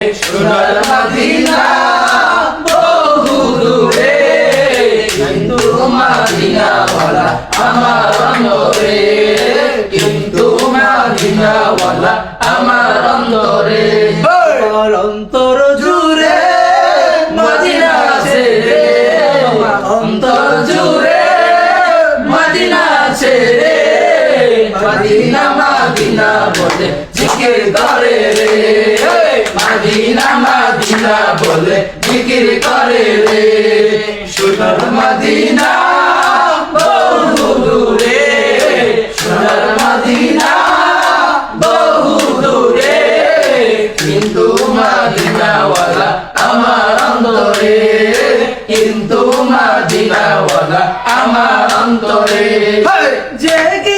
সোনার মদিনা বহু দূরে কিন্তু মদিনা ওয়ালা আমার অন্তরে কিন্তু মদিনা ওয়ালা আমার অন্তরে। আমার অন্তর জুড়ে মদিনা আছে রে অন্তর জুড়ে মদিনা আছে রে। মদিনা মদিনা বলে, জিকির করে রে। মদিনা মদিনা বলে, জিকির করে রে। সোনার মদিনা, বহু কিন্তু মদিনাওয়ালা আমার অন্তরে। কিন্তু মদিনাওয়ালা আমার অন্তরে। যে